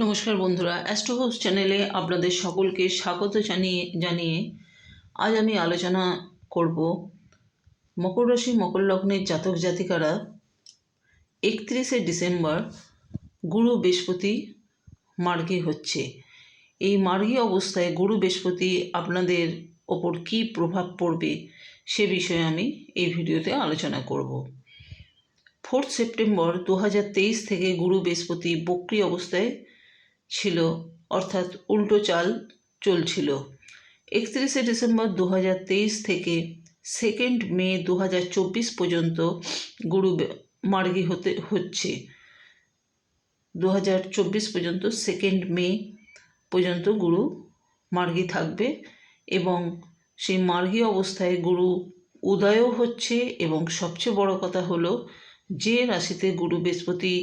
নমস্কার বন্ধুরা astro house চ্যানেলে আপনাদের সকলকে স্বাগত জানিয়ে জানিয়ে আজ আমি আলোচনা করব মকর রাশি, মকর লগ্নের জাতক জাতিকারা একত্রিশে ডিসেম্বর গুরু বৃহস্পতি মার্গী হচ্ছে। এই মার্গী অবস্থায় গুরু বৃহস্পতি আপনাদের ওপর কী প্রভাব পড়বে সে বিষয়ে আমি এই ভিডিওতে আলোচনা করব। ফোর্থ সেপ্টেম্বর দু হাজার তেইশ থেকে গুরু বৃহস্পতি বক্রি অবস্থায় ছিল, অর্থাৎ উল্টো চাল চলছিল। একত্রিশে ডিসেম্বর দু হাজার তেইশ থেকে সেকেন্ড মে দু হাজার চব্বিশ পর্যন্ত গুরু মার্গী হতে, হচ্ছে। দু হাজার চব্বিশ পর্যন্ত সেকেন্ড মে পর্যন্ত গুরু মার্গী থাকবে এবং সেই মার্গী অবস্থায় গুরু উদয়ও হচ্ছে এবং সবচেয়ে বড় কথা হলো, যে রাশিতে গুরু বৃহস্পতি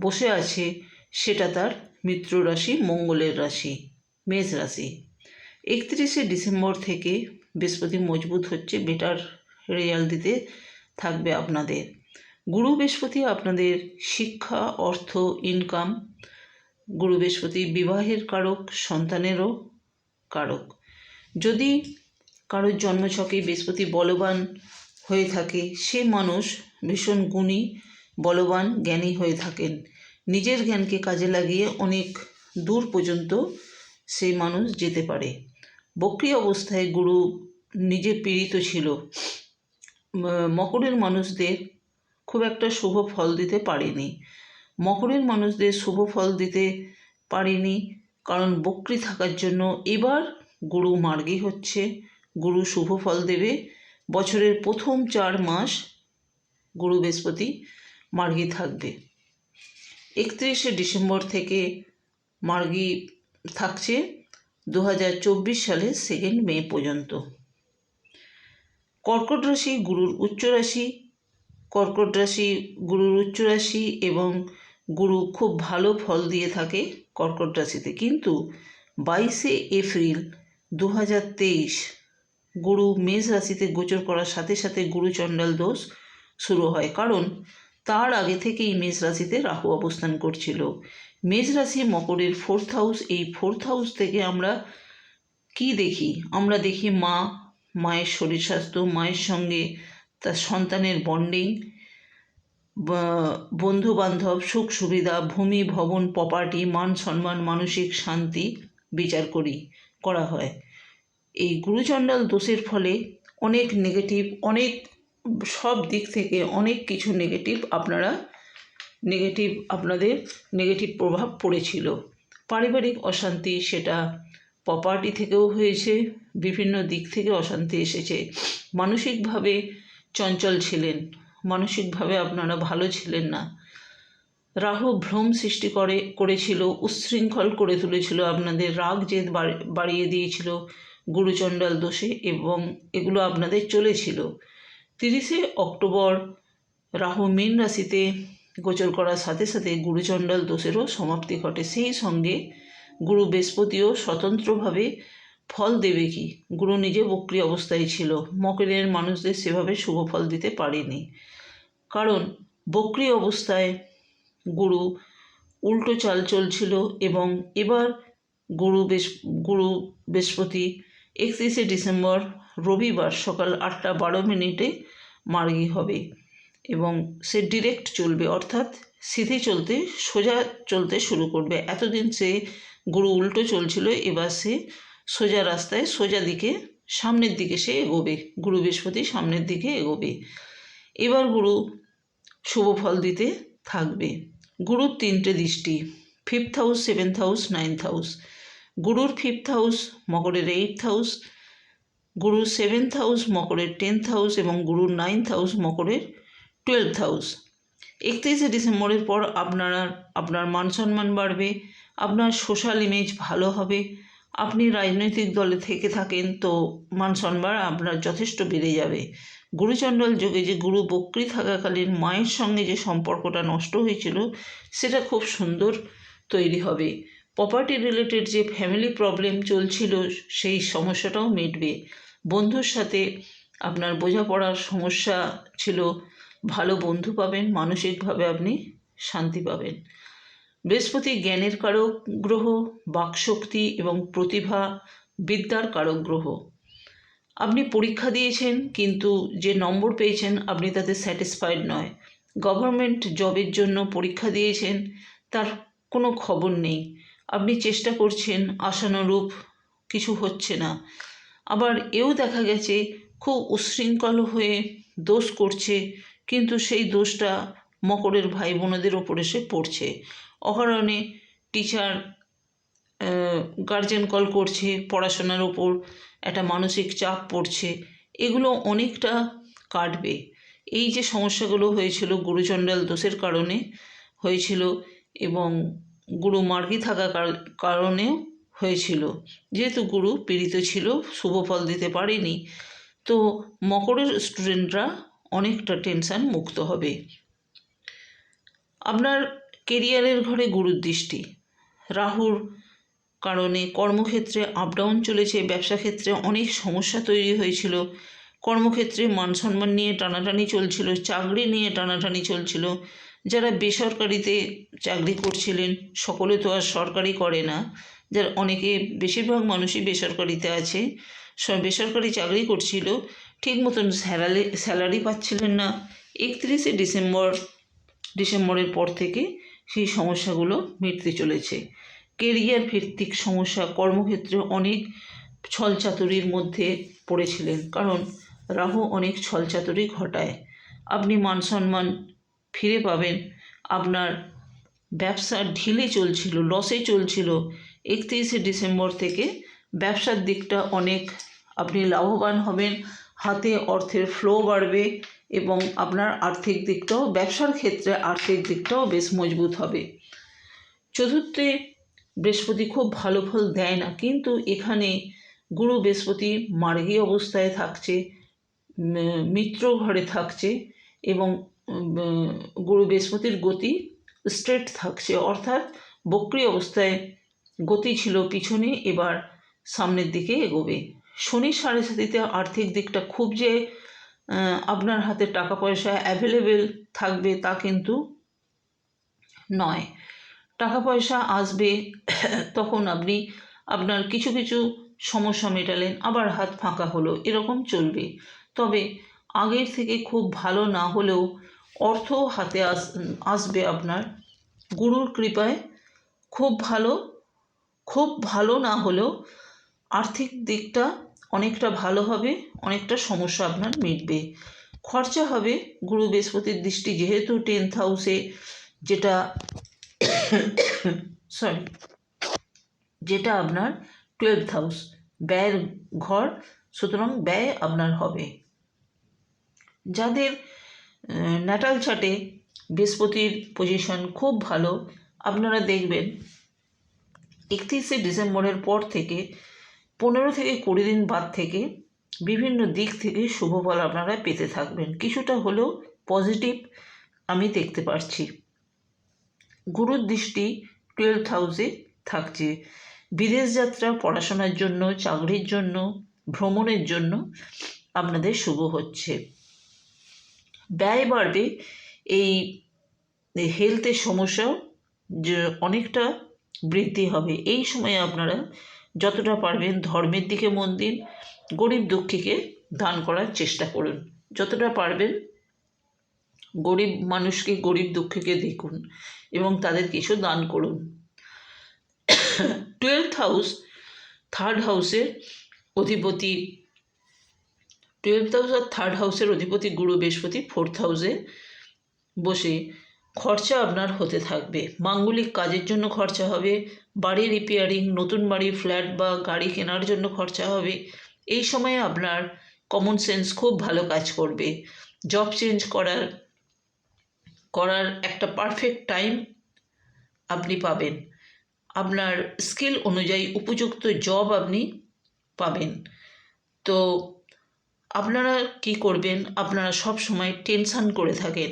বসে আছে সেটা তার মিত্র রাশি, মঙ্গলের রাশি, মেষ রাশি। একত্রিশে ডিসেম্বর থেকে বৃহস্পতি মজবুত হচ্ছে বেটার রেজাল্ট দিতে থাকবে আপনাদের। গুরু বৃহস্পতি আপনাদের শিক্ষা, অর্থ ইনকাম গুরু বৃহস্পতি বিবাহের কারক, সন্তানেরও কারক। যদি কারোর জন্মছকে বৃহস্পতি বলবান হয়ে থাকে, সে মানুষ ভীষণ গুণী বলবান জ্ঞানী হয়ে থাকেন। নিজের জ্ঞানকে কাজে লাগিয়ে অনেক দূর পর্যন্ত সেই মানুষ যেতে পারে। বক্রি অবস্থায় গুরু নিজে পীড়িত ছিল। মকরের মানুষদের খুব একটা শুভ ফল দিতে পারেনি। মকরের মানুষদের শুভ ফল দিতে পারেনি কারণ বক্রি থাকার জন্য এবার গুরু মার্গী হচ্ছে। গুরু শুভ ফল দেবে। বছরের প্রথম চার মাস গুরু বৃহস্পতি মার্গী থাকবে। একত্রিশে ডিসেম্বর থেকে মার্গি থাকছে দু হাজার চব্বিশ সালে সেকেন্ড মে পর্যন্ত। কর্কট রাশি গুরুর উচ্চ রাশি। কর্কট রাশি গুরুর উচ্চ রাশি এবং গুরু খুব ভালো ফল দিয়ে থাকে কর্কট রাশিতে। কিন্তু বাইশে এপ্রিল দু হাজার তেইশ গুরু মেষ রাশিতে গোচর করার সাথে সাথে গুরু চণ্ডাল দোষ শুরু হয়। কারণ তার আগে থেকেই মেষ রাশিতে রাহু অবস্থান করছিল। মেষ রাশি মকরের ফোর্থ হাউস এই ফোর্থ হাউস থেকে আমরা কি দেখি? আমরা দেখি মা, মায়ের শরীর স্বাস্থ্য, মায়ের সঙ্গে তার সন্তানের বন্ডিং বন্ধু বান্ধব সুখ সুবিধা ভূমি, ভবন প্রপার্টি মান সম্মান, মানসিক শান্তি বিচার করি, করা হয়। এই গুরুচণ্ডাল দোষের ফলে অনেক নেগেটিভ অনেক সব দিক থেকে অনেক কিছু নেগেটিভ আপনারা নেগেটিভ আপনাদের নেগেটিভ প্রভাব পড়েছিল। পারিবারিক অশান্তি সেটা প্রপার্টি থেকেও হয়েছে, বিভিন্ন দিক থেকে অশান্তি এসেছে। মানসিকভাবে চঞ্চল ছিলেন, মানসিকভাবে আপনারা ভালো ছিলেন না। রাহু ভ্রম সৃষ্টি করে, করেছিল, উচ্ছৃঙ্খল করে তুলেছিল, আপনাদের রাগ জেদ বাড়িয়ে দিয়েছিল, গুরুচণ্ডাল দোষে এবং এগুলো আপনাদের চলেছিল। তিরিশে অক্টোবর রাহু মীন রাশিতে গোচর করার সাথে সাথে গুরুচণ্ডাল দোষেরও সমাপ্তি ঘটে। সেই সঙ্গে গুরু বৃহস্পতিও স্বতন্ত্রভাবে ফল দেবে কি? গুরু নিজে বক্রি অবস্থায় ছিল। মকরের মানুষদের সেভাবে শুভ ফল দিতে পারেনি। কারণ বক্রি অবস্থায় গুরু উল্টো চাল চলছিল এবং এবার গুরু বেশ, গুরু বৃহস্পতি একত্রিশে ডিসেম্বর রবিবার সকাল আটটা বারো মিনিটে মার্গি হবে এবং সে ডিরেক্ট চলবে, অর্থাৎ সিধে চলতে, সোজা চলতে শুরু করবে। এতদিন সে গুরু উল্টো চলছিল, এবার সে সোজা রাস্তায়, সোজা দিকে, সামনের দিকে সে এগোবে। গুরু বৃহস্পতি সামনের দিকে এগোবে। এবার গুরু শুভ ফল দিতে থাকবে। গুরুর তিনটে দৃষ্টি fifth house seventh house ninth house গুরুর ফিফথ হাউস মকরের এইথ হাউস গুরুর সেভেন্থ হাউস মকরের টেন্থ হাউস এবং গুরু নাইন্থ হাউস মকরের টুয়েলভ হাউস। একত্রিশে ডিসেম্বরের পর আপনার আপনার মান সম্মান বাড়বে, আপনার সোশ্যাল ইমেজ ভালো হবে, আপনি রাজনৈতিক দলে থেকে থাকেন তো মান সম্মান আপনার যথেষ্ট বেড়ে যাবে। গুরুচণ্ডল যুগে যে গুরু বক্রি থাকাকালীন মায়ের সঙ্গে যে সম্পর্কটা নষ্ট হয়েছিল, সেটা খুব সুন্দর তৈরি হবে। প্রপার্টি রিলেটেড যে ফ্যামিলি প্রবলেম চলছিল, সেই সমস্যাটাও মিটবে। বন্ধুর সাথে আপনার বোঝাপড়ার সমস্যা ছিল, ভালো বন্ধু পাবেন, মানসিকভাবে আপনি শান্তি পাবেন। বৃহস্পতি জ্ঞানের কারক গ্রহ, বাকশক্তি এবং প্রতিভা বিদ্যার কারক গ্রহ। আপনি পরীক্ষা দিয়েছেন, কিন্তু যে নম্বর পেয়েছেন আপনি তাতে স্যাটিসফাইড নয়। গভর্নমেন্ট জবের জন্য পরীক্ষা দিয়েছেন, তার কোনো খবর নেই। আপনি চেষ্টা করছেন, আশানুরূপ কিছু হচ্ছে না। আবার এও দেখা গেছে খুব উশৃঙ্খল হয়ে দোষ করছে, কিন্তু সেই দোষটা মকরের ভাই বোনদের ওপর এসে পড়ছে। অকারণে টিচার গার্জেন কল করছে, পড়াশোনার ওপর একটা মানসিক চাপ পড়ছে, এগুলো অনেকটা কাটবে। এই যে সমস্যাগুলো হয়েছিল গুরুচণ্ডাল দোষের কারণে হয়েছিল এবং গুরু মার্গী থাকা কারণেও হয়েছিল। যেহেতু গুরু পীড়িত ছিল, শুভ ফল দিতে পারেনি, তো মকরের স্টুডেন্টরা অনেকটা টেনশান মুক্ত হবে। আপনার কেরিয়ারের ঘরে গুরুর দৃষ্টি। রাহুর কারণে কর্মক্ষেত্রে আপ ডাউন চলেছে, ব্যবসা ক্ষেত্রে অনেক সমস্যা তৈরি হয়েছিল। কর্মক্ষেত্রে মান সম্মান নিয়ে টানাটানি চলছিল, চাকরি নিয়ে টানাটানি চলছিল। যারা বেসরকারিতে চাকরি করছিলেন, সকলে তো আর সরকারি করে না। যার অনেকে বেশিরভাগ মানুষই বেসরকারিতে আছে। সব বেসরকারি চাকরি করছিল, ঠিক মতন স্যালারি স্যালারি পাচ্ছিলেন না। একত্রিশে ডিসেম্বর, ডিসেম্বরের পর থেকে সেই সমস্যাগুলো মিটতে চলেছে। কেরিয়ার ভিত্তিক সমস্যা কর্মক্ষেত্রে অনেক ছলচাতুরির মধ্যে পড়েছিলেন, কারণ রাহু অনেক ছলচাতুরি ঘটায়। আপনি মান সম্মান ফিরে পাবেন। আপনার ব্যবসা ঢিলে চলছিল লসে চলছিল। একত্রিশে ডিসেম্বর থেকে ব্যবসার দিকটা অনেক আপনি লাভবান হবেন, হাতে অর্থের ফ্লো বাড়বে এবং আপনার আর্থিক দিকটাও, ব্যবসার ক্ষেত্রে আর্থিক দিকটাও বেশ মজবুত হবে। চতুর্থে, বৃহস্পতি খুব ভালো ফল দেয় না, কিন্তু এখানে গুরু বৃহস্পতি মার্গী অবস্থায় থাকছে মিত্র ঘরে থাকছে এবং গুরু বৃহস্পতির গতি স্ট্রেট থাকছে, অর্থাৎ বক্রি অবস্থায় গতি ছিল পিছনে, এবার সামনের দিকে এগোবে। শনি সাড়ে সাতিতে আর্থিক দিকটা খুব যে আপনার হাতে টাকা পয়সা অ্যাভেলেবেল থাকবে তা কিন্তু নয়। টাকা পয়সা আসবে, তখন আপনি আপনার কিছু কিছু সমস্যা মেটালেন, আবার হাত ফাঁকা হলো, এরকম চলবে। তবে আগের থেকে খুব ভালো না হলেও অর্থ হাতে আস, আসবে আপনার। গুরুর কৃপায় খুব ভালো খুব ভালো না হলেও আর্থিক দিকটা অনেকটা ভালো হবে, অনেকটা সমস্যা আপনার মিটবে। খরচা হবে গুরু বৃহস্পতির দৃষ্টি, যেহেতু টেন্থ হাউসে যেটা সরি যেটা আপনার টুয়েলভ হাউস ব্যয়ের ঘর, সুতরাং ব্যয় আপনার হবে। যাদের ন্যাটাল চার্টে বৃহস্পতির পজিশন খুব ভালো, আপনারা দেখবেন একত্রিশে ডিসেম্বরের পর থেকে, পনেরো থেকে কুড়ি দিন বাদ থেকে বিভিন্ন দিক থেকে শুভ ফল আপনারা পেতে থাকবেন। কিছুটা হলেও পজিটিভ আমি দেখতে পাচ্ছি গুরুর দৃষ্টি টুয়েলভ হাউসে থাকছে। বিদেশ যাত্রা, পড়াশোনার জন্য, চাকরির জন্য, ভ্রমণের জন্য আপনাদের শুভ হচ্ছে। ব্যয় বাড়বে, এই হেলথের সমস্যাও যে অনেকটা বৃদ্ধি হবে। এই সময়ে আপনারা যতটা পারবেন ধর্মের দিকে মন দিন, গরিব দুঃখীকে দান করার চেষ্টা করুন। যতটা পারবেন গরিব মানুষকে, গরিব দুঃখীকে দেখুন এবং তাদের কিছু দান করুন। টুয়েলথ হাউস থার্ড হাউসের অধিপতি টুয়েলথ হাউস আর থার্ড হাউসের অধিপতি গুরু বৃহস্পতি ফোর্থ হাউসে বসে খরচা আপনার হতে থাকবে। মাঙ্গলিক কাজের জন্য খরচা হবে বাড়ি রিপেয়ারিং নতুন বাড়ি ফ্ল্যাট বা গাড়ি কেনার জন্য খরচা হবে। এই সময়ে আপনার কমন সেন্স খুব ভালো কাজ করবে। জব চেঞ্জ করার করার একটা পারফেক্ট টাইম আপনি পাবেন। আপনার স্কিল অনুযায়ী উপযুক্ত জব আপনি পাবেন। তো আপনারা কি করবেন? আপনারা সব সময় টেনশান করে থাকেন।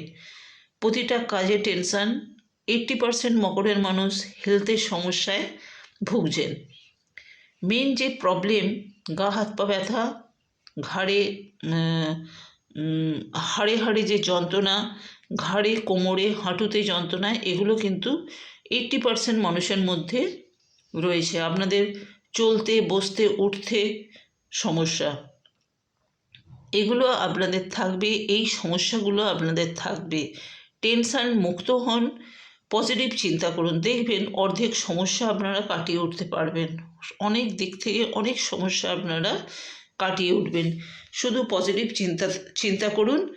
প্রতিটা কাজে টেনশান এইট্টি পারসেন্ট মকরের মানুষ হেলথের সমস্যায় ভুগছেন। মেন যে প্রবলেম গা হাত পা ব্যথা, ঘাড়ে হাড়ে হাড়ে যে যন্ত্রণা, ঘাড়ে, কোমরে, হাঁটুতে যন্ত্রণা, এগুলো কিন্তু এইট্টি পারসেন্ট মানুষের মধ্যে রয়েছে। আপনাদের চলতে, বসতে, উঠতে সমস্যা। এগুলো আপনাদের থাকবে, এই সমস্যাগুলো আপনাদের থাকবে। টেনশান মুক্ত হন পজিটিভ চিন্তা করুন, দেখবেন অর্ধেক সমস্যা আপনারা কাটিয়ে উঠতে পারবেন। অনেক দিক থেকে অনেক সমস্যা আপনারা কাটিয়ে উঠবেন। শুধু পজিটিভ চিন্তা চিন্তা করুন।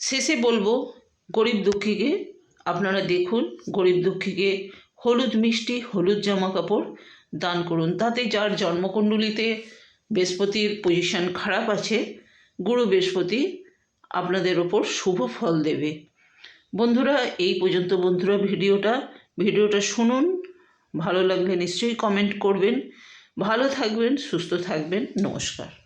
শেষে বলব, গরিব দুঃখীকে আপনারা দেখুন, গরিব দুঃখীকে হলুদ মিষ্টি, হলুদ জামা কাপড় দান করুন। তাতে যার জন্মকুণ্ডলিতে বৃহস্পতির পজিশন খারাপ আছে, গুরু বৃহস্পতি আপনাদের ওপর শুভ ফল দেবে। বন্ধুরা, এই পর্যন্ত বন্ধুরা ভিডিওটা ভিডিওটা শুনুন, ভালো লাগলে নিশ্চয়ই কমেন্ট করবেন। ভালো থাকবেন, সুস্থ থাকবেন, নমস্কার।